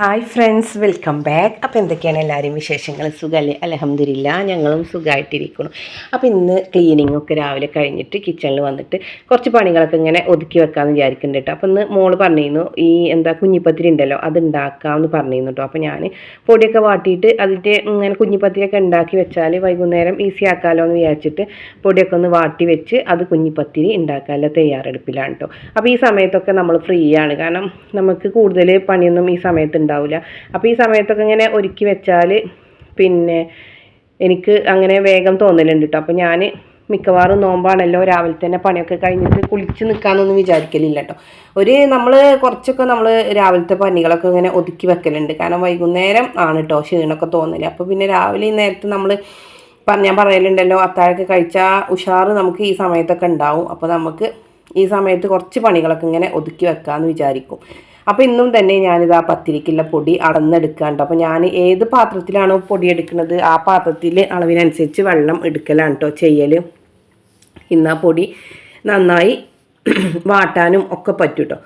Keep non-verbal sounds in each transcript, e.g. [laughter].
Hi friends welcome back അപ്പോൾ എന്തൊക്കെയാണ് എല്ലാവരും വിശേഷങ്ങൾ? സുഖമല്ലേ അലഹമ്മദില്ല ഞങ്ങളും സുഖമായിട്ടിരിക്കുന്നു അപ്പോൾ ഇന്ന് ക്ലീനിങ് ഒക്കെ രാവിലെ കഴിഞ്ഞിട്ട് കിച്ചണിൽ വന്നിട്ട് കുറച്ച് പണികളൊക്കെ ഇങ്ങനെ ഒതുക്കി വെക്കാമെന്ന് വിചാരിക്കുന്നുണ്ട് കേട്ടോ അപ്പോൾ ഇന്ന് മോൾ പറഞ്ഞിരുന്നു ഈ എന്താ കുഞ്ഞിപ്പത്തിരി ഉണ്ടല്ലോ അത് ഉണ്ടാക്കാമെന്ന് പറഞ്ഞിരുന്നു കേട്ടോ അപ്പോൾ ഞാൻ പൊടിയൊക്കെ വാട്ടിയിട്ട് അതിന്റെ ഇങ്ങനെ കുഞ്ഞിപ്പത്തിരിയൊക്കെ ഉണ്ടാക്കി വെച്ചാൽ വൈകുന്നേരം ഈസി ആക്കാമല്ലോ എന്ന് വിചാരിച്ചിട്ട് പൊടിയൊക്കെ ഒന്ന് വാട്ടി വെച്ച് അത് കുഞ്ഞിപ്പത്തിരി ഉണ്ടാക്കാനുള്ള തയ്യാറെടുപ്പിലാണ് കേട്ടോ അപ്പോൾ ഈ സമയത്തൊക്കെ നമ്മൾ ഫ്രീ ആണ്. കാരണം നമുക്ക് കൂടുതൽ പണിയൊന്നും ഈ സമയത്ത് ഉണ്ടാവില്ല അപ്പോൾ ഈ സമയത്തൊക്കെ ഇങ്ങനെ ഒരുക്കി വെച്ചാൽ പിന്നെ എനിക്ക് അങ്ങനെ വേഗം തോന്നലുണ്ട് കേട്ടോ അപ്പോൾ ഞാൻ മിക്കവാറും നോമ്പാണല്ലോ രാവിലെ തന്നെ പണിയൊക്കെ കഴിഞ്ഞിട്ട് കുളിച്ച് നിൽക്കാമെന്നൊന്നും വിചാരിക്കലില്ല കേട്ടോ ഒരു നമ്മൾ കുറച്ചൊക്കെ നമ്മൾ രാവിലത്തെ പണികളൊക്കെ ഇങ്ങനെ ഒതുക്കി വെക്കലുണ്ട്. കാരണം വൈകുന്നേരം ആണ് കേട്ടോ ക്ഷീണമൊക്കെ തോന്നൽ. അപ്പോൾ പിന്നെ രാവിലെ ഈ നേരത്ത് നമ്മൾ ഞാൻ പറയലുണ്ടല്ലോ അത്താഴൊക്കെ കഴിച്ചാൽ ഉഷാറ് നമുക്ക് ഈ സമയത്തൊക്കെ ഉണ്ടാവും. അപ്പോൾ നമുക്ക് ഈ സമയത്ത് കുറച്ച് പണികളൊക്കെ ഇങ്ങനെ ഒതുക്കി വെക്കാമെന്ന് വിചാരിക്കും. അപ്പോൾ ഇന്നും തന്നെ ഞാനിത് ആ പത്തിരിക്കുള്ള പൊടി അളന്നെടുക്കാണ്ട്. അപ്പോൾ ഞാൻ ഏത് പാത്രത്തിലാണോ പൊടി എടുക്കുന്നത് ആ പാത്രത്തിൽ അളവിനനുസരിച്ച് വെള്ളം എടുക്കലാണ് കേട്ടോ ചെയ്യൽ ഇന്ന് ആ പൊടി നന്നായി [clears throat] വാട്ടാനും ഒക്കെ പറ്റും കേട്ടോ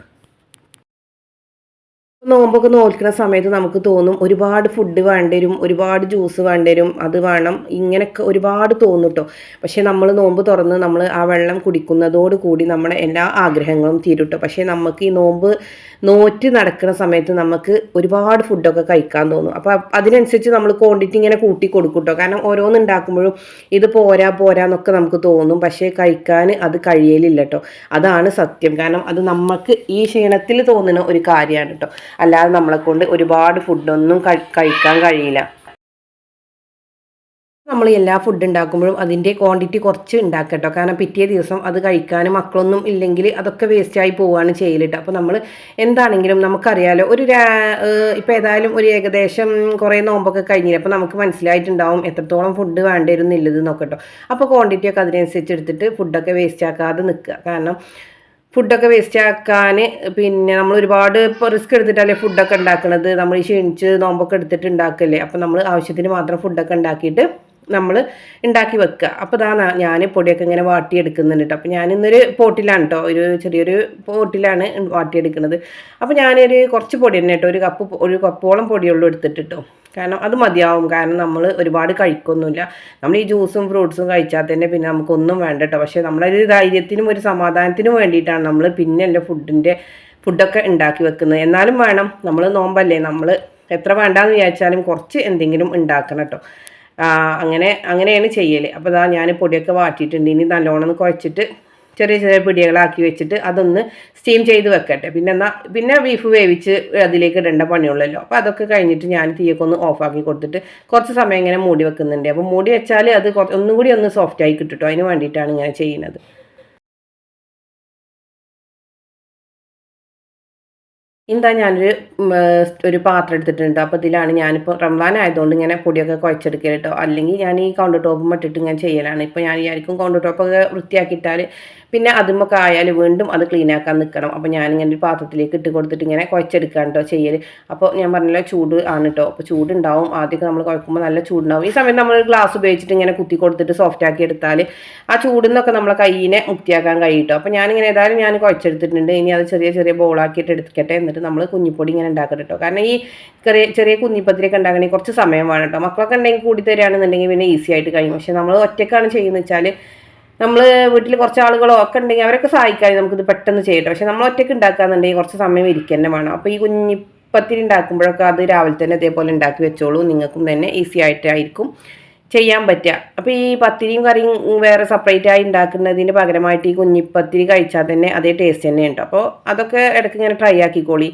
നോമ്പൊക്കെ നോക്കുന്ന സമയത്ത് നമുക്ക് തോന്നും ഒരുപാട് ഫുഡ് വേണ്ടിവരും ഒരുപാട് ജ്യൂസ് വേണ്ടിവരും അത് വേണം ഇങ്ങനെയൊക്കെ ഒരുപാട് തോന്നും കേട്ടോ പക്ഷേ നമ്മൾ നോമ്പ് തുറന്ന് നമ്മൾ ആ വെള്ളം കുടിക്കുന്നതോട് കൂടി നമ്മുടെ എല്ലാ ആഗ്രഹങ്ങളും തീരും കേട്ടോ പക്ഷേ നമുക്ക് ഈ നോമ്പ് നോറ്റ് നടക്കുന്ന സമയത്ത് നമുക്ക് ഒരുപാട് ഫുഡൊക്കെ കഴിക്കാൻ തോന്നും. അപ്പോൾ അതിനനുസരിച്ച് നമ്മൾ ക്വാണ്ടിറ്റി ഇങ്ങനെ കൂട്ടി കൊടുക്കും കേട്ടോ കാരണം ഓരോന്ന് ഉണ്ടാക്കുമ്പോഴും ഇത് പോരാ പോരാ എന്നൊക്കെ നമുക്ക് തോന്നും. പക്ഷേ കഴിക്കാൻ അത് കഴിയലില്ല കേട്ടോ അതാണ് സത്യം. കാരണം അത് നമുക്ക് ഈ ക്ഷീണത്തിൽ തോന്നുന്ന ഒരു കാര്യമാണ് കേട്ടോ അല്ലാതെ നമ്മളെ കൊണ്ട് ഒരുപാട് ഫുഡൊന്നും കഴിക്കാൻ കഴിയില്ല. നമ്മൾ എല്ലാ ഫുഡ് ഉണ്ടാക്കുമ്പോഴും അതിന്റെ ക്വാണ്ടിറ്റി കുറച്ച് ഉണ്ടാക്കട്ടോ. കാരണം പിറ്റേ ദിവസം അത് കഴിക്കാനും മക്കളൊന്നും ഇല്ലെങ്കിൽ അതൊക്കെ വേസ്റ്റായി പോവുകയാണ് ചെയ്യലിട്ട്. അപ്പോൾ നമ്മൾ എന്താണെങ്കിലും നമുക്കറിയാലോ ഒരു ഇപ്പോൾ ഏതായാലും ഒരു ഏകദേശം കുറേ നോമ്പൊക്കെ കഴിഞ്ഞില്ല? അപ്പോൾ നമുക്ക് മനസ്സിലായിട്ടുണ്ടാവും എത്രത്തോളം ഫുഡ് വേണ്ടിയിരുന്നില്ലത് നോക്കട്ടോ അപ്പോൾ ക്വാണ്ടിറ്റിയൊക്കെ അതിനനുസരിച്ച് എടുത്തിട്ട് ഫുഡൊക്കെ വേസ്റ്റ് ആക്കാതെ നിൽക്കുക കാരണം ഫുഡൊക്കെ വേസ്റ്റ് ആക്കാൻ പിന്നെ നമ്മൾ ഒരുപാട് ഇപ്പോൾ റിസ്ക് എടുത്തിട്ടല്ലേ ഫുഡൊക്കെ ഉണ്ടാക്കുന്നത് നമ്മൾ ക്ഷീണിച്ച് നോമ്പൊക്കെ എടുത്തിട്ട് ഉണ്ടാക്കല്ലേ? അപ്പം നമ്മൾ ആവശ്യത്തിന് മാത്രം ഫുഡൊക്കെ ഉണ്ടാക്കിയിട്ട് നമ്മൾ ഉണ്ടാക്കി വെക്കുക. അപ്പോൾ ഇതാ ഞാൻ പൊടിയൊക്കെ ഇങ്ങനെ വാട്ടിയെടുക്കുന്നുണ്ട് കേട്ടോ അപ്പോൾ ഞാൻ ഇന്നൊരു പോട്ടിലാണ് കേട്ടോ ഒരു ചെറിയൊരു പോട്ടിലാണ് വാട്ടിയെടുക്കുന്നത് അപ്പോൾ ഞാനൊരു കുറച്ച് പൊടി തന്നെ കേട്ടോ ഒരു കപ്പ് ഒരു കപ്പോളം പൊടിയുള്ളൂ എടുത്തിട്ട് കേട്ടോ കാരണം അത് മതിയാവും. കാരണം നമ്മൾ ഒരുപാട് കഴിക്കൊന്നുമില്ല. നമ്മൾ ഈ ജ്യൂസും ഫ്രൂട്ട്സും കഴിച്ചാൽ തന്നെ പിന്നെ നമുക്കൊന്നും വേണ്ട കേട്ടോ പക്ഷേ നമ്മളൊരു ധൈര്യത്തിനും ഒരു സമാധാനത്തിനും വേണ്ടിയിട്ടാണ് നമ്മൾ പിന്നെ എന്റെ ഫുഡിന്റെ ഫുഡൊക്കെ ഉണ്ടാക്കി വെക്കുന്നത്. എന്നാലും വേണം. നമ്മൾ നോമ്പല്ലേ? നമ്മൾ എത്ര വേണ്ടാന്ന് വിചാരിച്ചാലും കുറച്ച് എന്തെങ്കിലും ഉണ്ടാക്കണം കേട്ടോ അങ്ങനെ അങ്ങനെയാണ് ചെയ്യൽ അപ്പോൾ ഇതാ ഞാൻ പൊടിയൊക്കെ വാട്ടിയിട്ടുണ്ട്. ഇനി നല്ലോണം കുഴച്ചിട്ട് ചെറിയ ചെറിയ പിടികളാക്കി വെച്ചിട്ട് അതൊന്ന് സ്റ്റീം ചെയ്ത് വെക്കട്ടെ. പിന്നെ എന്നാൽ പിന്നെ ബീഫ് വേവിച്ച് അതിലേക്ക് ഇടേണ്ട പണിയുള്ളല്ലോ. അപ്പോൾ അതൊക്കെ കഴിഞ്ഞിട്ട് ഞാൻ തീയൊക്കെ ഒന്ന് ഓഫാക്കി കൊടുത്തിട്ട് കുറച്ച് സമയം ഇങ്ങനെ മൂടി വെക്കുന്നുണ്ട്. അപ്പോൾ മൂടി വെച്ചാൽ അത് ഒന്നും കൂടി ഒന്ന് സോഫ്റ്റ് ആയി കിട്ടുട്ടോ. അതിന് വേണ്ടിയിട്ടാണ് ഇങ്ങനെ ചെയ്യുന്നത്. എന്താ ഞാനൊരു ഒരു പാത്രം എടുത്തിട്ടുണ്ട്. അപ്പോൾ ഇതിലാണ് ഞാനിപ്പോൾ റംസാൻ ആയതുകൊണ്ട് ഇങ്ങനെ പൊടിയൊക്കെ കുഴച്ചെടുക്കുക കേട്ടോ. അല്ലെങ്കിൽ ഞാൻ ഈ കൗണ്ടർ ടോപ്പും ഇട്ടിട്ട് ഇങ്ങനെ ചെയ്യലാണ്. ഇപ്പോൾ ഞാൻ വിചാരിക്കും കൗണ്ടർ ടോപ്പൊക്കെ വൃത്തിയാക്കിയിട്ടാൽ പിന്നെ അതുമൊക്കെ ആയാൽ വീണ്ടും അത് ക്ലീൻ ആക്കാൻ നിൽക്കണം അപ്പോൾ ഞാനിങ്ങനെ ഒരു പാത്രത്തിലേക്ക് ഇട്ട് കൊടുത്തിട്ട് ഇങ്ങനെ കുഴച്ചെടുക്കാൻ കേട്ടോ ചെയ്യൽ അപ്പോൾ ഞാൻ പറഞ്ഞല്ലോ ചൂട് ആണ് കേട്ടോ അപ്പോൾ ചൂടുണ്ടാവും. ആദ്യമൊക്കെ നമ്മൾ കുഴക്കുമ്പോൾ നല്ല ചൂടുണ്ടാവും. ഈ സമയത്ത് നമ്മൾ ഗ്ലാസ് ഉപയോഗിച്ചിട്ട് ഇങ്ങനെ കുത്തി കൊടുത്തിട്ട് സോഫ്റ്റ് ആക്കി എടുത്താൽ ആ ചൂടിൽ നിന്നൊക്കെ നമ്മളെ കയ്യിനെ മുക്തിയാക്കാൻ കഴിയും അപ്പോൾ ഞാനിങ്ങനെ ഏതായാലും ഞാൻ കുഴച്ചെടുത്തിട്ടുണ്ട്. ഇനി അത് ചെറിയ ചെറിയ ബോളാക്കിയിട്ട് എടുക്കട്ടെ എന്നിട്ട് നമ്മൾ കുഞ്ഞിപ്പൊടി ഇങ്ങനെ ഉണ്ടാക്കട്ടെ കേട്ടോ കാരണം ഈ ചെറിയ ചെറിയ കുഞ്ഞിപ്പത്തിരിയൊക്കെ ഉണ്ടാക്കണമെങ്കിൽ കുറച്ച് സമയം വേണം കേട്ടോ മക്കളൊക്കെ ഉണ്ടെങ്കിൽ കൂടി തരികയാണെന്നുണ്ടെങ്കിൽ പിന്നെ ഈസി ആയിട്ട് കഴിയും. പക്ഷെ നമ്മൾ ഒറ്റക്കാണ് ചെയ്യുന്നത് വെച്ചാൽ നമ്മൾ വീട്ടിൽ കുറച്ച് ആളുകളോ ഒക്കെ ഉണ്ടെങ്കിൽ അവരൊക്കെ സഹായിക്കാതെ നമുക്കിത് പെട്ടെന്ന് ചെയ്യട്ടെ. പക്ഷെ നമ്മൾ ഒറ്റയ്ക്ക് ഉണ്ടാക്കാന്നുണ്ടെങ്കിൽ കുറച്ച് സമയം ഇരിക്കുക തന്നെ വേണം. അപ്പോൾ ഈ കുഞ്ഞിപ്പത്തിരി ഉണ്ടാക്കുമ്പോഴൊക്കെ അത് രാവിലെ തന്നെ ഇതേപോലെ ഉണ്ടാക്കി വെച്ചോളൂ. നിങ്ങൾക്കും തന്നെ ഈസി ആയിട്ടായിരിക്കും ചെയ്യാൻ പറ്റുക. അപ്പോൾ ഈ പത്തിരിയും കറിയും വേറെ സെപ്പറേറ്റ് ആയി ഉണ്ടാക്കുന്നതിന് പകരമായിട്ട് ഈ കുഞ്ഞിപ്പത്തിരി കഴിച്ചാൽ തന്നെ അതേ ടേസ്റ്റ് തന്നെ ഉണ്ട്. അപ്പോൾ അതൊക്കെ ഇടയ്ക്ക് ഇങ്ങനെ ട്രൈ ആക്കിക്കോളി.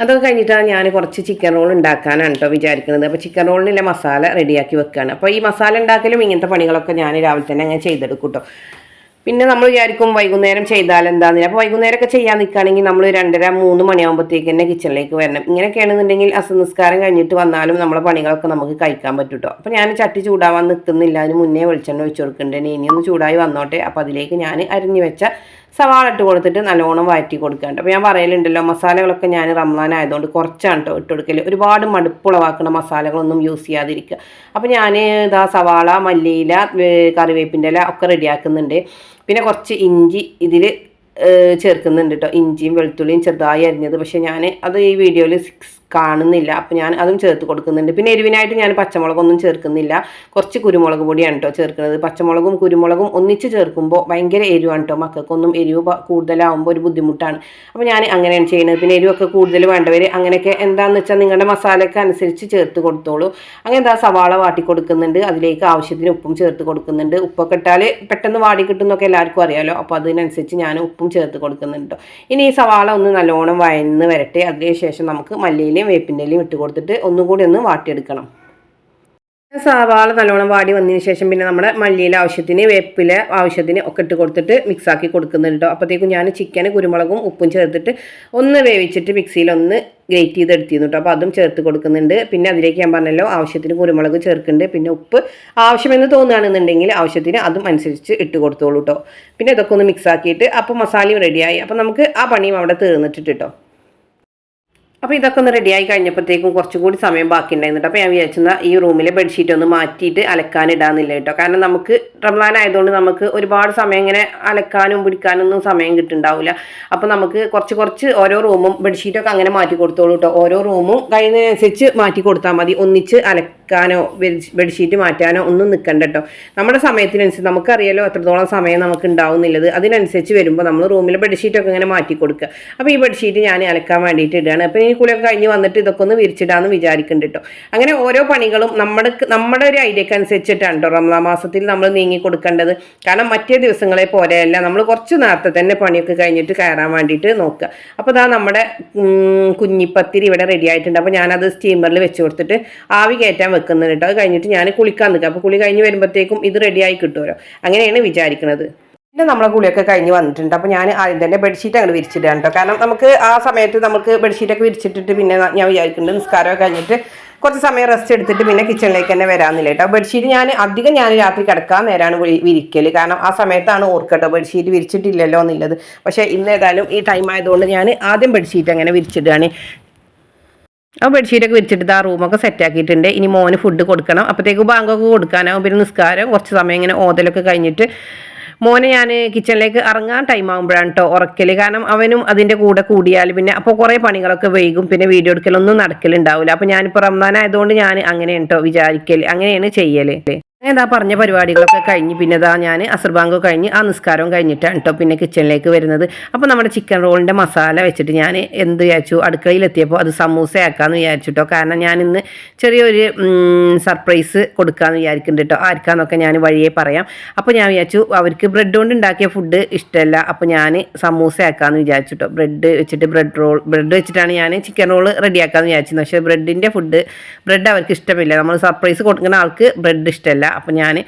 അതൊക്കെ കഴിഞ്ഞിട്ടാണ് ഞാൻ കുറച്ച് ചിക്കൻ റോൾ ഉണ്ടാക്കാനാണ് കേട്ടോ വിചാരിക്കുന്നത്. അപ്പോൾ ചിക്കൻ റോളിനുള്ള മസാല റെഡിയാക്കി വെക്കുകയാണ് അപ്പോൾ ഈ മസാല ഉണ്ടാക്കലും ഇങ്ങനത്തെ പണികളൊക്കെ ഞാൻ രാവിലെ തന്നെ അങ്ങനെ ചെയ്തെടുക്കും കേട്ടോ പിന്നെ നമ്മൾ വിചാരിക്കും വൈകുന്നേരം ചെയ്താൽ എന്താണെന്ന് അപ്പോൾ വൈകുന്നേരമൊക്കെ ചെയ്യാൻ നിൽക്കുകയാണെങ്കിൽ നമ്മൾ രണ്ടര മൂന്ന് മണിയാകുമ്പോഴത്തേക്ക് തന്നെ കിച്ചണിലേക്ക് വരണം. ഇങ്ങനെയൊക്കെയാണെന്നുണ്ടെങ്കിൽ അസംസ്കാരം കഴിഞ്ഞിട്ട് വന്നാലും നമ്മളെ പണികളൊക്കെ നമുക്ക് കഴിക്കാൻ പറ്റും കേട്ടോ അപ്പോൾ ഞാൻ ചട്ടി ചൂടാവാൻ നിൽക്കുന്നില്ല. അതിന് മുന്നേ വെളിച്ചെണ്ണ ഒഴിച്ചു കൊടുക്കുന്നുണ്ട്. ഇനിയൊന്ന് ചൂടായി വന്നോട്ടെ. അപ്പോൾ അതിലേക്ക് ഞാൻ അരിഞ്ഞു വെച്ച സവാള ഇട്ട് കൊടുത്തിട്ട് നല്ലോണം വഴറ്റി കൊടുക്കാണ്ട് അപ്പോൾ ഞാൻ പറയലുണ്ടല്ലോ മസാലകളൊക്കെ ഞാൻ റംസാൻ ആയതുകൊണ്ട് കുറച്ചാണ് കേട്ടോ ഇട്ട് കൊടുക്കൽ ഒരുപാട് മടുപ്പുളവാക്കുന്ന മസാലകളൊന്നും യൂസ് ചെയ്യാതിരിക്കുക. അപ്പോൾ ഞാൻ ഇതാ സവാള മല്ലിയില കറിവേപ്പിന്റെ ഇല ഒക്കെ റെഡിയാക്കുന്നുണ്ട്. പിന്നെ കുറച്ച് ഇഞ്ചി ഇതിൽ ചേർക്കുന്നുണ്ട് കേട്ടോ ഇഞ്ചിയും വെളുത്തുള്ളിയും ചെറുതായി അരിഞ്ഞത്. പക്ഷേ ഞാൻ അത് ഈ വീഡിയോയിൽ കാണുന്നില്ല. അപ്പോൾ ഞാൻ അതും ചേർത്ത് കൊടുക്കുന്നുണ്ട്. പിന്നെ എരിവിനായിട്ട് ഞാൻ പച്ചമുളകൊന്നും ചേർക്കുന്നില്ല. കുറച്ച് കുരുമുളക് പൊടിയാണ് കേട്ടോ ചേർക്കുന്നത്. പച്ചമുളകും കുരുമുളകും ഒന്നിച്ച് ചേർക്കുമ്പോൾ ഭയങ്കര എരിവാണ് കേട്ടോ മക്കൾക്കൊന്നും എരിവ് കൂടുതലാവുമ്പോൾ ഒരു ബുദ്ധിമുട്ടാണ്. അപ്പോൾ ഞാൻ അങ്ങനെയാണ് ചെയ്യുന്നത്. പിന്നെ എരിവൊക്കെ കൂടുതൽ വേണ്ടവർ അങ്ങനെയൊക്കെ എന്താണെന്ന് വെച്ചാൽ നിങ്ങളുടെ മസാലയ്ക്ക് അനുസരിച്ച് ചേർത്ത് കൊടുത്തോളൂ. അങ്ങനെ എന്താ സവാള വാട്ടി കൊടുക്കുന്നുണ്ട്. അതിലേക്ക് ആവശ്യത്തിന് ഉപ്പും ചേർത്ത് കൊടുക്കുന്നുണ്ട്. ഉപ്പൊക്കെ ഇട്ടാൽ പെട്ടെന്ന് വാടി കിട്ടുന്നൊക്കെ എല്ലാവർക്കും അറിയാലോ. അപ്പോൾ അതിനനുസരിച്ച് ഞാൻ ഉപ്പും ചേർത്ത് കൊടുക്കുന്നുണ്ട് ഇനി ഈ സവാള ഒന്ന് നല്ലോണം വയന്ന് വരട്ടെ. അതിനുശേഷം നമുക്ക് നമുക്ക് മല്ലിയിലയും വേപ്പിന്റെലയും ഇട്ട് കൊടുത്തിട്ട് ഒന്നും കൂടി ഒന്ന് വാട്ടിയെടുക്കണം. സവാള നല്ലോണം വാടി വന്നതിന് ശേഷം പിന്നെ നമ്മുടെ മല്ലിയില ആവശ്യത്തിന് വേപ്പില ആവശ്യത്തിന് ഒക്കെ ഇട്ട് കൊടുത്തിട്ട് മിക്സാക്കി കൊടുക്കുന്നുണ്ട് അപ്പോഴത്തേക്കും ഞാൻ ചിക്കൻ കുരുമുളകും ഉപ്പും ചേർത്തിട്ട് ഒന്ന് വേവിച്ചിട്ട് മിക്സിയിൽ ഒന്ന് ഗ്രേറ്റ് ചെയ്ത് എടുത്തിരുന്നു കേട്ടോ അപ്പോൾ അതും ചേർത്ത് കൊടുക്കുന്നുണ്ട്. പിന്നെ അതിലേക്ക് ഞാൻ പറഞ്ഞല്ലോ ആവശ്യത്തിന് കുരുമുളക് ചേർക്കുന്നുണ്ട്. പിന്നെ ഉപ്പ് ആവശ്യമെന്ന് തോന്നുകയാണെന്നുണ്ടെങ്കിൽ ആവശ്യത്തിന് അതും അനുസരിച്ച് ഇട്ട് കൊടുത്തോളൂ കേട്ടോ പിന്നെ ഇതൊക്കെ ഒന്ന് മിക്സാക്കിയിട്ട് അപ്പോൾ മസാലയും റെഡിയായി അപ്പോൾ നമുക്ക് ആ പണിയും അവിടെ തീർന്നിട്ടിട്ട് കേട്ടോ അപ്പോൾ ഇതൊക്കെ ഒന്ന് റെഡിയായി കഴിഞ്ഞപ്പോഴത്തേക്കും കുറച്ചും കൂടി സമയം ബാക്കി ഉണ്ടായിരുന്നു അപ്പോൾ ഞാൻ വിചാരിച്ചെന്നാൽ ഈ റൂമിലെ ബെഡ്ഷീറ്റ് ഒന്ന് മാറ്റിയിട്ട് അലക്കാനിടാന്നില്ല കേട്ടോ. കാരണം നമുക്ക് റംസാൻ ആയതുകൊണ്ട് നമുക്ക് ഒരുപാട് സമയം ഇങ്ങനെ അലക്കാനും പിടിക്കാനൊന്നും സമയം കിട്ടുന്നുണ്ടാവില്ല. അപ്പോൾ നമുക്ക് കുറച്ച് കുറച്ച് ഓരോ റൂമും ബെഡ്ഷീറ്റൊക്കെ അങ്ങനെ മാറ്റി കൊടുത്തോളൂ കേട്ടോ. ഓരോ റൂമും കഴിയുന്നതിനനുസരിച്ച് മാറ്റി കൊടുത്താൽ മതി. ഒന്നിച്ച് അലക്കാനോ ബെഡ്- ബെഡ്ഷീറ്റ് മാറ്റാനോ ഒന്നും നിൽക്കണ്ട കേട്ടോ നമ്മുടെ സമയത്തിനനുസരിച്ച് നമുക്കറിയാലോ എത്രത്തോളം സമയം നമുക്ക് ഉണ്ടാവുന്നില്ലത് അതിനനുസരിച്ച് വരുമ്പോൾ നമ്മൾ റൂമിലെ ബെഡ്ഷീറ്റൊക്കെ ഇങ്ങനെ മാറ്റി കൊടുക്കുക. അപ്പോൾ ഈ ബെഡ്ഷീറ്റ് ഞാൻ അലക്കാൻ വേണ്ടിയിട്ട് ഇടുകയാണ്. അപ്പോൾ ഈ കുളിയൊക്കെ കഴിഞ്ഞ് വന്നിട്ട് ഇതൊക്കെ ഒന്ന് വിരിച്ചിടാമെന്ന് വിചാരിക്കുന്നുണ്ട് കേട്ടോ അങ്ങനെ ഓരോ പണികളും നമ്മുടെ നമ്മുടെ ഒരു ഐഡിയക്ക് അനുസരിച്ചിട്ടാണ് കേട്ടോ റമദാ മാസത്തിൽ നമ്മൾ നീങ്ങി കൊടുക്കേണ്ടത്. കാരണം മറ്റേ ദിവസങ്ങളെ പോലെയല്ല. നമ്മൾ കുറച്ച് നേരത്തെ തന്നെ പണിയൊക്കെ കഴിഞ്ഞിട്ട് കയറാൻ വേണ്ടിയിട്ട് നോക്കുക. അപ്പോൾ ഇതാ നമ്മുടെ കുഞ്ഞിപ്പത്തിരി ഇവിടെ റെഡി ആയിട്ടുണ്ട്. അപ്പോൾ ഞാനത് സ്റ്റീമറിൽ വെച്ച് കൊടുത്തിട്ട് ആവി കയറ്റാൻ വെക്കുന്നുണ്ട് കേട്ടോ അത് കഴിഞ്ഞിട്ട് ഞാൻ കുളിക്കാൻ നിൽക്കുക അപ്പോൾ കുളി കഴിഞ്ഞ് വരുമ്പോഴത്തേക്കും ഇത് റെഡിയായി കിട്ടുമല്ലോ. അങ്ങനെയാണ് വിചാരിക്കുന്നത്. പിന്നെ നമ്മളെ കുളിയൊക്കെ കഴിഞ്ഞ് വന്നിട്ടുണ്ട്. അപ്പോൾ ഞാൻ ആദ്യം തന്നെ ബെഡ്ഷീറ്റ് അങ്ങോട്ട് വിരിച്ചിട്ടാണ് കേട്ടോ കാരണം നമുക്ക് ആ സമയത്ത് നമുക്ക് ബെഡ്ഷീറ്റൊക്കെ വിരിച്ചിട്ടിട്ട് പിന്നെ ഞാൻ വിചാരിക്കുന്നുണ്ട് നിസ്കാരമൊക്കെ കഴിഞ്ഞിട്ട് കുറച്ച് സമയം റെസ്റ്റ് എടുത്തിട്ട് പിന്നെ കിച്ചണിലേക്ക് തന്നെ വരാമെന്നില്ല കേട്ടോ ബെഡ്ഷീറ്റ് ഞാൻ അധികം ഞാൻ രാത്രി കിടക്കാൻ നേരമാണ് വിരിക്കൽ കാരണം ആ സമയത്താണ് ഓർക്കട്ടോ ബെഡ്ഷീറ്റ് വിരിച്ചിട്ടില്ലല്ലോ എന്നുള്ളത്. പക്ഷേ ഇന്ന് ഏതായാലും ഈ ടൈം ആയതുകൊണ്ട് ഞാൻ ആദ്യം ബെഡ്ഷീറ്റ് അങ്ങനെ വിരിച്ചിടുകയാണ്. ആ ബെഡ്ഷീറ്റൊക്കെ വിരിച്ചിട്ട് ആ റൂമൊക്കെ സെറ്റ് ആക്കിയിട്ടുണ്ട്. ഇനി മോന് ഫുഡ് കൊടുക്കണം. അപ്പോഴത്തേക്ക് ബാങ്കൊക്കെ കൊടുക്കാനാവും. പിന്നെ നിസ്കാരം കുറച്ച് സമയം ഇങ്ങനെ ഓതലൊക്കെ കഴിഞ്ഞിട്ട് മോനെ ഞാൻ കിച്ചണിലേക്ക് ഇറങ്ങാൻ ടൈം ആകുമ്പോഴാണ് കേട്ടോ ഉറക്കൽ കാരണം അവനും അതിന്റെ കൂടെ കൂടിയാൽ പിന്നെ അപ്പോൾ കുറേ പണികളൊക്കെ വൈകും. പിന്നെ വീഡിയോ എടുക്കലൊന്നും നടക്കലുണ്ടാവില്ല അപ്പോൾ ഞാനിപ്പോൾ റംസാൻ ആയതുകൊണ്ട് ഞാൻ അങ്ങനെയാണ് കേട്ടോ വിചാരിക്കൽ അങ്ങനെയാണ് ചെയ്യൽ എന്താ പറഞ്ഞ പരിപാടികളൊക്കെ കഴിഞ്ഞ് പിന്നെ ഇതാ ഞാൻ അസർബാങ്ക് കഴിഞ്ഞ് ആ നിസ്കാരവും കഴിഞ്ഞിട്ടാണ് കേട്ടോ പിന്നെ കിച്ചണിലേക്ക് വരുന്നത്. അപ്പോൾ നമ്മുടെ ചിക്കൻ റോളിന്റെ മസാല വെച്ചിട്ട് ഞാൻ എന്ത് വിചാരിച്ചു? അടുക്കളയിലെത്തിയപ്പോൾ അത് സമൂസ ആക്കാമെന്ന് വിചാരിച്ചു കേട്ടോ കാരണം ഞാൻ ഇന്ന് ചെറിയൊരു സർപ്രൈസ് കൊടുക്കാമെന്ന് വിചാരിക്കുന്നുണ്ട് കേട്ടോ ആർക്കാന്നൊക്കെ ഞാൻ വഴിയെ പറയാം. അപ്പോൾ ഞാൻ വിചാരിച്ചു അവർക്ക് ബ്രെഡ് കൊണ്ട് ഉണ്ടാക്കിയ ഫുഡ് ഇഷ്ടമല്ല അപ്പോൾ ഞാൻ സമൂസ ആക്കാമെന്ന് വിചാരിച്ചു കേട്ടോ ബ്രെഡ് വെച്ചിട്ട് ബ്രെഡ് റോൾ ബ്രെഡ് വെച്ചിട്ടാണ് ഞാൻ ചിക്കൻ റോൾ റെഡിയാക്കാമെന്ന് വിചാരിച്ചത് പക്ഷേ ബ്രെഡിന്റെ ഫുഡ് ബ്രെഡ് അവർക്ക് ഇഷ്ടമില്ല. നമ്മൾ സർപ്രൈസ് കൊടുക്കുന്ന ആൾക്ക് ബ്രെഡ് ഇഷ്ടമല്ല അപ്പോൾ ഞാൻ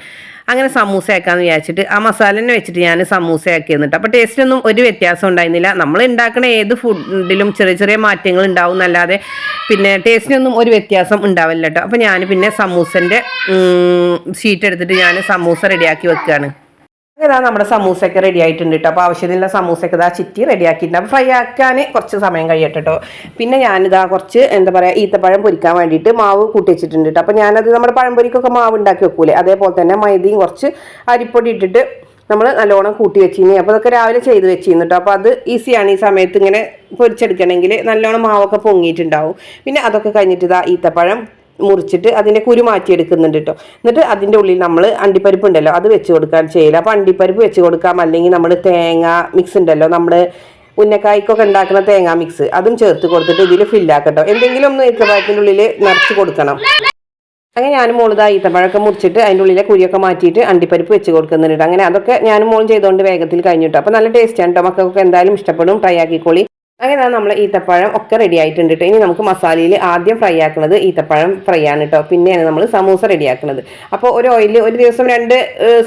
അങ്ങനെ സമൂസ ആക്കാമെന്ന് വിചാരിച്ചിട്ട് ആ മസാല തന്നെ വെച്ചിട്ട് ഞാൻ സമൂസ ആക്കി എന്നിട്ട് അപ്പോൾ ടേസ്റ്റിനൊന്നും ഒരു വ്യത്യാസം ഉണ്ടായിരുന്നില്ല. നമ്മൾ ഉണ്ടാക്കുന്ന ഏത് ഫുഡിലും ചെറിയ ചെറിയ മാറ്റങ്ങൾ ഉണ്ടാവും എന്നല്ലാതെ പിന്നെ ടേസ്റ്റിനൊന്നും ഒരു വ്യത്യാസം ഉണ്ടാവില്ല കേട്ടോ അപ്പോൾ ഞാൻ പിന്നെ സമൂസന്റെ ഷീറ്റ് എടുത്തിട്ട് ഞാൻ സമൂസ റെഡിയാക്കി വെക്കുകയാണ് ഇതാ നമ്മുടെ സമൂസയൊക്കെ റെഡി ആയിട്ടുണ്ട് കേട്ടോ അപ്പോൾ ആവശ്യത്തിനുള്ള സമൂസയൊക്കെ ഇതാ ചിറ്റി റെഡി ആക്കിയിട്ടുണ്ട്. അപ്പോൾ ഫ്രൈ ആക്കാൻ കുറച്ച് സമയം കഴിയട്ടെ പിന്നെ ഞാനിതാ കുറച്ച് എന്താ പറയുക ഈത്തപ്പഴം പൊരിക്കാൻ വേണ്ടിയിട്ട് മാവ് കൂട്ടി വെച്ചിട്ടുണ്ട് കേട്ടോ അപ്പോൾ ഞാനത് നമ്മുടെ പഴംപൊരിക്കൊക്കെ മാവ് ഉണ്ടാക്കി വെക്കൂലേ? അതേപോലെ തന്നെ മൈദയും കുറച്ച് അരിപ്പൊടി ഇട്ടിട്ട് നമ്മൾ നല്ലോണം കൂട്ടി വെച്ചിരുന്നു. അപ്പോൾ അതൊക്കെ രാവിലെ ചെയ്ത് വെച്ചിരുന്നു കേട്ടോ അപ്പോൾ അത് ഈസിയാണ് ഈ സമയത്ത് ഇങ്ങനെ പൊരിച്ചെടുക്കണമെങ്കിൽ നല്ലോണം മാവൊക്കെ പൊങ്ങിയിട്ടുണ്ടാവും. പിന്നെ അതൊക്കെ കഴിഞ്ഞിട്ട് ഇതാ ഈത്തപ്പഴം മുറിച്ചിട്ട് അതിന്റെ കുരു മാറ്റിയെടുക്കുന്നുണ്ട് കേട്ടോ എന്നിട്ട് അതിന്റെ ഉള്ളിൽ നമ്മൾ അണ്ടിപ്പരിപ്പ് ഉണ്ടല്ലോ അത് വെച്ച് കൊടുക്കാൻ ചെയ്യില്ല അപ്പോൾ അണ്ടിപ്പരിപ്പ് വെച്ച് കൊടുക്കാം. അല്ലെങ്കിൽ നമ്മൾ തേങ്ങ മിക്സ് ഉണ്ടല്ലോ നമ്മൾ ഉന്നക്കായ്ക്കൊക്കെ ഉണ്ടാക്കുന്ന തേങ്ങ മിക്സ് അതും ചേർത്ത് കൊടുത്തിട്ട് ഇതിൽ ഫില്ലാക്കട്ടോ എന്തെങ്കിലും ഒന്ന് ഈത്തപ്പഴത്തിന്റെ ഉള്ളിൽ നിറച്ച് കൊടുക്കണം. അങ്ങനെ ഞാനും മോളിതാ ഈത്തപ്പഴമൊക്കെ മുറിച്ചിട്ട് അതിന്റെ ഉള്ളിലെ കുരിയൊക്കെ മാറ്റിയിട്ട് അണ്ടിപ്പരിപ്പ് വെച്ച് കൊടുക്കുന്നുണ്ട് അങ്ങനെ അതൊക്കെ ഞാനും മോൾ ചെയ്തുകൊണ്ട് വേഗത്തിൽ കഴിഞ്ഞിട്ടോ അപ്പോൾ നല്ല ടേസ്റ്റ് ആണ് കേട്ടോ മക്കൾക്കൊക്കെ എന്തായാലും ഇഷ്ടപ്പെടും. ട്രൈ ആക്കിക്കോളി. അങ്ങനെ നമ്മൾ ഈത്തപ്പഴം ഒക്കെ റെഡി ആയിട്ടുണ്ട് കേട്ടോ ഇനി നമുക്ക് മസാലയിൽ ആദ്യം ഫ്രൈ ആക്കുന്നത് ഈത്തപ്പഴം ഫ്രൈ ആണ് കേട്ടോ പിന്നെയാണ് നമ്മൾ സമൂസ റെഡി ആക്കുന്നത് അപ്പോൾ ഒരു ഓയിൽ ഒരു ദിവസം രണ്ട്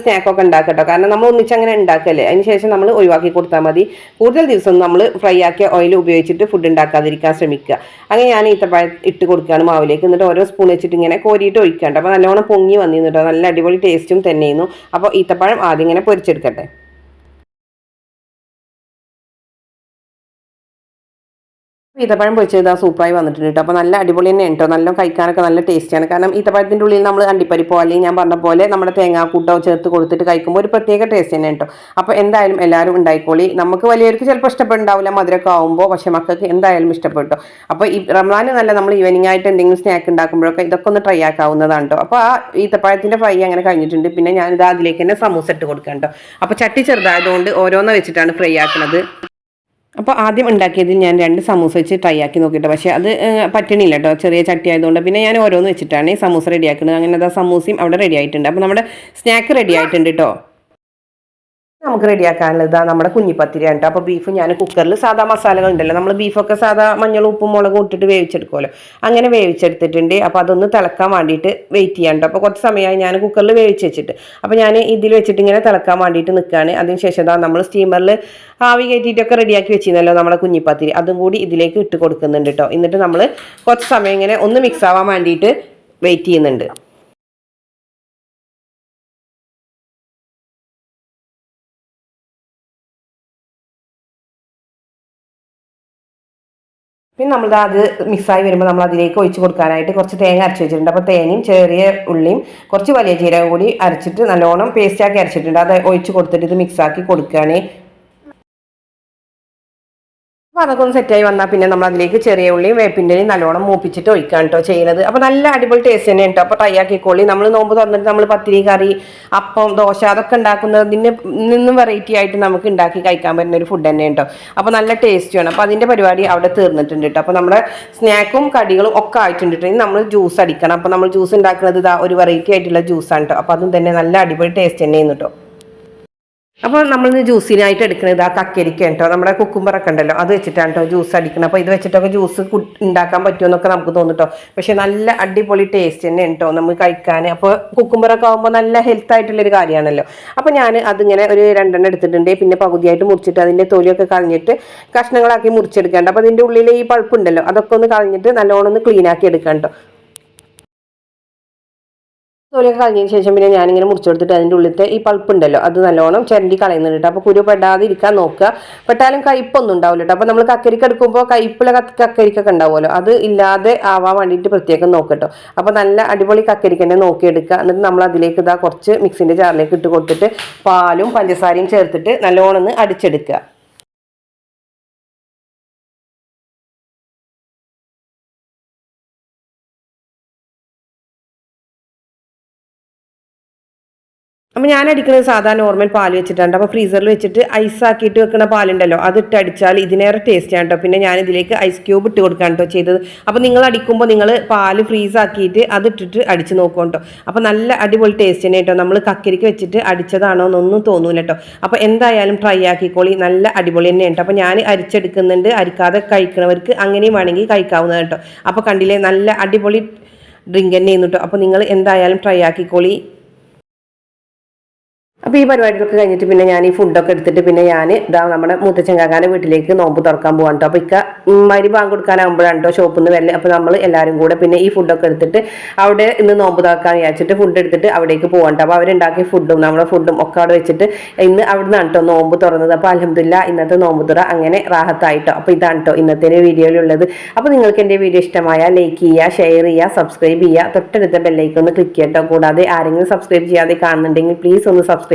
സ്നാക്കൊക്കെ ഉണ്ടാക്കുക കേട്ടോ കാരണം നമ്മൾ ഒന്നിച്ച് അങ്ങനെ ഉണ്ടാക്കല്ലേ. അതിന് ശേഷം നമ്മൾ ഒഴിവാക്കി കൊടുത്താൽ മതി. കൂടുതൽ ദിവസം നമ്മൾ ഫ്രൈ ആക്കിയ ഓയിൽ ഉപയോഗിച്ചിട്ട് ഫുഡ് ഉണ്ടാക്കാതിരിക്കാൻ ശ്രമിക്കുക. അങ്ങനെ ഞാൻ ഈത്തപ്പഴം ഇട്ട് കൊടുക്കുകയാണ് മാവിലേക്ക്. എന്നിട്ട് ഓരോ സ്പൂൺ വെച്ചിട്ട് ഇങ്ങനെ കോരിയിട്ട് ഒഴിക്കാണ്ട് അപ്പോൾ നല്ലോണം പൊങ്ങി വന്നിരുന്നു കേട്ടോ നല്ല അടിപൊളി ടേസ്റ്റും തന്നെയായിരുന്നു. അപ്പോൾ ഈത്തപ്പഴം ആദ്യം ഇങ്ങനെ പൊരിച്ചെടുക്കട്ടെ. ഈത്തപ്പഴം പൊരിച്ചത് സൂപ്പറായി വന്നിട്ടുണ്ട് കേട്ടോ അപ്പോൾ നല്ല അടിപൊളി തന്നെ കേട്ടോ നല്ല കഴിക്കാനൊക്കെ നല്ല ടേസ്റ്റിയാണ്. കാരണം ഈത്തപ്പഴത്തിന്റെ ഉള്ളിൽ നമ്മൾ അണ്ടിപ്പരിപ്പോ അല്ലെങ്കിൽ ഞാൻ പറഞ്ഞ പോലെ നമ്മുടെ തേങ്ങാക്കൂട്ടോ ചേർത്ത് കൊടുത്തിട്ട് കഴിക്കുമ്പോൾ ഒരു പ്രത്യേക ടേസ്റ്റ് തന്നെ കേട്ടോ അപ്പോൾ എന്തായാലും എല്ലാവരും ഉണ്ടായിക്കോളി. നമുക്ക് വലിയവർക്ക് ചിലപ്പോൾ ഇഷ്ടപ്പെടുണ്ടാവില്ല മധുരമൊക്കെ ആകുമ്പോൾ പക്ഷേ മക്കൾക്ക് എന്തായാലും ഇഷ്ടപ്പെട്ടു. അപ്പോൾ ഈ റംലാൻ നല്ല നമ്മൾ ഈവനിങ് ആയിട്ട് എന്തെങ്കിലും സ്നാക്ക് ഉണ്ടാക്കുമ്പോഴൊക്കെ ഇതൊക്കെ ഒന്ന് ട്രൈ ആക്കാവുന്നതാണ് കേട്ടോ അപ്പോൾ ആ ഈത്തപ്പഴത്തിന്റെ ഫ്രൈ അങ്ങനെ കഴിഞ്ഞിട്ടുണ്ട്. പിന്നെ ഞാനിത് അതിലേക്ക് തന്നെ സമൂസ ഇട്ട് കൊടുക്കാം കേട്ടോ അപ്പോൾ ചട്ടി ചെറുതായതുകൊണ്ട് ഓരോന്ന് വെച്ചിട്ടാണ് ഫ്രൈ ആക്കുന്നത്. അപ്പോൾ ആദ്യം ഉണ്ടാക്കിയതിൽ ഞാൻ രണ്ട് സമൂസ വെച്ച് ട്രൈ ആക്കി നോക്കിയിട്ട് പക്ഷേ അത് പറ്റണില്ല കേട്ടോ ചെറിയ ചട്ടി ആയതുകൊണ്ട് പിന്നെ ഞാൻ ഓരോന്ന് വെച്ചിട്ടാണ് ഈ സമൂസ റെഡി ആക്കുന്നത് അങ്ങനെ അതാ സമൂസയും അവിടെ റെഡി ആയിട്ടുണ്ട്. അപ്പോൾ നമ്മുടെ സ്നാക്ക് റെഡി ആയിട്ടുണ്ട് കേട്ടോ നമുക്ക് റെഡിയാക്കാനുള്ളത്. ഇതാ നമ്മുടെ കുഞ്ഞിപ്പത്തിരിയാണ് കേട്ടോ. അപ്പോൾ ബീഫ് ഞാൻ കുക്കറിൽ സാധാ മസാലകൾ ഉണ്ടല്ലോ. നമ്മൾ ബീഫൊക്കെ സാധാ മഞ്ഞൾ ഉപ്പും മുളകും ഇട്ടിട്ട് വേവിച്ചെടുക്കുമല്ലോ. അങ്ങനെ വേവിച്ചെടുത്തിട്ടുണ്ട്. അപ്പോൾ അതൊന്ന് തിളക്കാൻ വേണ്ടിയിട്ട് വെയിറ്റ് ചെയ്യാൻ കേട്ടോ അപ്പോൾ കുറച്ച് സമയമായി ഞാൻ കുക്കറിൽ വേവിച്ച് വെച്ചിട്ട്. അപ്പോൾ ഞാൻ ഇതിൽ വെച്ചിട്ട് ഇങ്ങനെ തിളക്കാൻ വേണ്ടിയിട്ട് നിൽക്കുകയാണ്. അതിന് ശേഷം ഇതാ നമ്മൾ സ്റ്റീമറിൽ ആവി കയറ്റിയിട്ടൊക്കെ റെഡിയാക്കി വെച്ചിരുന്നല്ലോ നമ്മുടെ കുഞ്ഞിപ്പത്തിരി. അതും കൂടി ഇതിലേക്ക് ഇട്ട് കൊടുക്കുന്നുണ്ട് കേട്ടോ. എന്നിട്ട് നമ്മൾ കുറച്ച് സമയം ഇങ്ങനെ ഒന്ന് മിക്സ് ആവാൻ വേണ്ടിയിട്ട് വെയിറ്റ് ചെയ്യുന്നുണ്ട്. പിന്നെ നമ്മൾ അത് മിക്സായി വരുമ്പോൾ നമ്മൾ അതിലേക്ക് ഒഴിച്ച് കൊടുക്കാനായിട്ട് കുറച്ച് തേങ്ങ അരച്ച് വെച്ചിട്ടുണ്ട്. അപ്പോൾ തേങ്ങയും ചെറിയ ഉള്ളിയും കുറച്ച് വലിയ ജീരകം കൂടി അരച്ചിട്ട് നല്ലോണം പേസ്റ്റാക്കി അരച്ചിട്ടുണ്ട്. അത് ഒഴിച്ച് കൊടുത്തിട്ട് ഇത് മിക്സാക്കി കൊടുക്കുകയാണ് അപ്പോൾ അതൊക്കെ ഒന്ന് സെറ്റായി വന്നാൽ പിന്നെ നമ്മൾ അതിലേക്ക് ചെറിയ ഉള്ളിയും വേപ്പിന്റെയും നല്ലോണം മൂപ്പിച്ചിട്ട് ഒഴിക്കാൻ കേട്ടോ ചെയ്യുന്നത് അപ്പോൾ നല്ല അടിപൊളി ടേസ്റ്റ് തന്നെ കേട്ടോ അപ്പോൾ ട്രൈ ആക്കിക്കോളി നമ്മൾ നോമ്പ് തുറന്നിട്ട് നമ്മൾ പത്തിരി കറി അപ്പം ദോശ അതൊക്കെ ഉണ്ടാക്കുന്നതിന് നിന്നും വെറൈറ്റി ആയിട്ട് നമുക്ക് ഉണ്ടാക്കി കഴിക്കാൻ പറ്റുന്ന ഒരു ഫുഡ് തന്നെ കേട്ടോ അപ്പോൾ നല്ല ടേസ്റ്റിയാണ് അപ്പോൾ അതിന്റെ പരിപാടി അവിടെ തീർന്നിട്ടുണ്ട് കേട്ടോ അപ്പോൾ നമ്മുടെ സ്നാക്കും കടികളും ഒക്കെ ആയിട്ടുണ്ട് ഇനി നമ്മൾ ജ്യൂസ് അടിക്കണം. അപ്പോൾ നമ്മൾ ജ്യൂസ് ഉണ്ടാക്കുന്നത് ഇതാ ഒരു വെറൈറ്റി ആയിട്ടുള്ള ജ്യൂസാണ് കേട്ടോ അപ്പോൾ അതും തന്നെ നല്ല അടിപൊളി ടേസ്റ്റ് തന്നെയാണ് കേട്ടോ അപ്പോൾ നമ്മൾ ജ്യൂസിനായിട്ട് എടുക്കുന്നത് ആ കക്കരിക്ക കേട്ടോ നമ്മുടെ കുക്കുംബറൊക്കെ ഉണ്ടല്ലോ അത് വെച്ചിട്ടാണ് കേട്ടോ ജ്യൂസ് അടിക്കണം അപ്പോൾ ഇത് വെച്ചിട്ടൊക്കെ ജ്യൂസ് ഉണ്ടാക്കാൻ പറ്റുമെന്നൊക്കെ നമുക്ക് തോന്നിട്ടോ പക്ഷെ നല്ല അടിപൊളി ടേസ്റ്റ് തന്നെ കേട്ടോ നമുക്ക് കഴിക്കാൻ അപ്പോൾ കുക്കുംബറൊക്കെ ആകുമ്പോൾ നല്ല ഹെൽത്ത് ആയിട്ടുള്ളൊരു കാര്യമാണല്ലോ. അപ്പോൾ ഞാൻ അതിങ്ങനെ ഒരു രണ്ടെണ്ണം എടുത്തിട്ടുണ്ട്. പിന്നെ പകുതിയായിട്ട് മുറിച്ചിട്ട് അതിന്റെ തൊലിയൊക്കെ കളഞ്ഞിട്ട് കഷ്ണങ്ങളാക്കി മുറിച്ചെടുക്കേണ്ട. അപ്പോൾ അതിന്റെ ഉള്ളിൽ ഈ പൾപ്പുണ്ടല്ലോ അതൊക്കെ ഒന്ന് കളഞ്ഞിട്ട് നല്ലോണം ഒന്ന് ക്ലീൻ ആക്കി എടുക്കാം കേട്ടോ തൊലിയൊക്കെ കളഞ്ഞതിന് ശേഷം പിന്നെ ഞാനിങ്ങനെ മുറിച്ചു കൊടുത്തിട്ട് അതിന്റെ ഉള്ളിലത്തെ ഈ പൾപ്പ് ഉണ്ടല്ലോ അത് നല്ലോണം ചിരണ്ടി കളയുന്നുണ്ട് കേട്ടോ അപ്പോൾ കുരു പെടാതെ ഇരിക്കാൻ നോക്കുക. പെട്ടാലും കയ്പൊന്നും ഉണ്ടാവില്ല കേട്ടോ അപ്പോൾ നമ്മൾ കക്കരിക്ക എടുക്കുമ്പോൾ കയ്പുള്ള കക്ക- കക്കരിക്കൊക്കെ ഉണ്ടാവുമല്ലോ. അത് ഇല്ലാതെ ആവാൻ വേണ്ടിയിട്ട് പ്രത്യേകം നോക്കട്ടോ അപ്പോൾ നല്ല അടിപൊളി കക്കരിക്കന്റെ നോക്കിയെടുക്കുക. എന്നിട്ട് നമ്മൾ അതിലേക്ക് ഇതാ കുറച്ച് മിക്സിന്റെ ജാറിലേക്ക് ഇട്ട് കൊടുത്തിട്ട് പാലും പഞ്ചസാരയും ചേർത്തിട്ട് നല്ലോണം ഒന്ന് അടിച്ചെടുക്കുക. അപ്പോൾ ഞാൻ അടിക്കുന്നത് സാധാരണ നോർമൽ പാൽ വെച്ചിട്ടുണ്ട് അപ്പോൾ ഫ്രീസറിൽ വെച്ചിട്ട് ഐസ് ആക്കിയിട്ട് വെക്കുന്ന പാലുണ്ടല്ലോ. അത് ഇട്ട് അടിച്ചാൽ ഇതിനേറെ ടേസ്റ്റ് ആണ് കേട്ടോ പിന്നെ ഞാൻ ഇതിലേക്ക് ഐസ് ക്യൂബ് ഇട്ട് കൊടുക്കാൻ കേട്ടോ ചെയ്തത്. അപ്പോൾ നിങ്ങൾ അടിക്കുമ്പോൾ നിങ്ങൾ പാൽ ഫ്രീസ് ആക്കിയിട്ട് അത് ഇട്ടിട്ട് അടിച്ച് നോക്കും കേട്ടോ അപ്പോൾ നല്ല അടിപൊളി ടേസ്റ്റ് തന്നെ കേട്ടോ നമ്മൾ കക്കരിക്ക് വെച്ചിട്ട് അടിച്ചതാണോ എന്നൊന്നും തോന്നൂല കേട്ടോ അപ്പോൾ എന്തായാലും ട്രൈ ആക്കിക്കോളി. നല്ല അടിപൊളി തന്നെ കേട്ടോ അപ്പോൾ ഞാൻ അരിച്ചെടുക്കുന്നുണ്ട്. അരിക്കാതെ കഴിക്കണവർക്ക് അങ്ങനെയും വേണമെങ്കിൽ കഴിക്കാവുന്നതാണ് കേട്ടോ അപ്പോൾ കണ്ടില്ലേ? നല്ല അടിപൊളി ഡ്രിങ്ക് തന്നെ ചെയ്യുന്നു കേട്ടോ അപ്പോൾ നിങ്ങൾ എന്തായാലും ട്രൈ ആക്കിക്കോളി. അപ്പോൾ ഈ പരിപാടികളൊക്കെ കഴിഞ്ഞിട്ട് പിന്നെ ഞാൻ ഈ ഫുഡൊക്കെ എടുത്തിട്ട് പിന്നെ ഞാൻ ഇതാ നമ്മുടെ മൂത്തച്ചങ്കാക്കാന്റെ വീട്ടിലേക്ക് നോമ്പ് തുറക്കാൻ പോകാൻ കേട്ടോ അപ്പോൾ ഇക്ക മരി ബാങ്ക് കൊടുക്കാനാകുമ്പോഴാണ് കേട്ടോ ഷോപ്പിൽ നിന്ന് വരൽ. അപ്പോൾ നമ്മൾ എല്ലാവരും കൂടെ പിന്നെ ഈ ഫുഡൊക്കെ എടുത്തിട്ട് അവിടെ ഇന്ന് നോമ്പ് തുറക്കാൻ വിചാരിച്ചിട്ട് ഫുഡ് എടുത്തിട്ട് അവിടേക്ക് പോകാൻ കേട്ടോ അപ്പോൾ അവരുണ്ടാക്കിയ ഫുഡും നമ്മുടെ ഫുഡും ഒക്കെ അവിടെ വെച്ചിട്ട് ഇന്ന് അവിടെ നിന്നാണ് കേട്ടോ നോമ്പ് തുറന്നത്. അപ്പോൾ അലഹമില്ല ഇന്നത്തെ നോമ്പ് തുറ അങ്ങനെ റാഹത്തായിട്ടോ അപ്പോൾ ഇതാണ് കേട്ടോ ഇന്നത്തെ വീഡിയോയിലുള്ളത്. അപ്പോൾ നിങ്ങൾക്ക് എന്റെ വീഡിയോ ഇഷ്ടമായ ലൈക്ക് ചെയ്യുക ഷെയർ ചെയ്യുക സബ്സ്ക്രൈബ് ചെയ്യുക. തൊട്ടടുത്ത ബെല്ലൈക്കൊന്ന് ക്ലിക്ക് ചെയ്യട്ടോ. കൂടാതെ ആരെങ്കിലും സബ്സ്ക്രൈബ് ചെയ്യാതെ കാണുന്നുണ്ടെങ്കിൽ പ്ലീസ് ഒന്ന്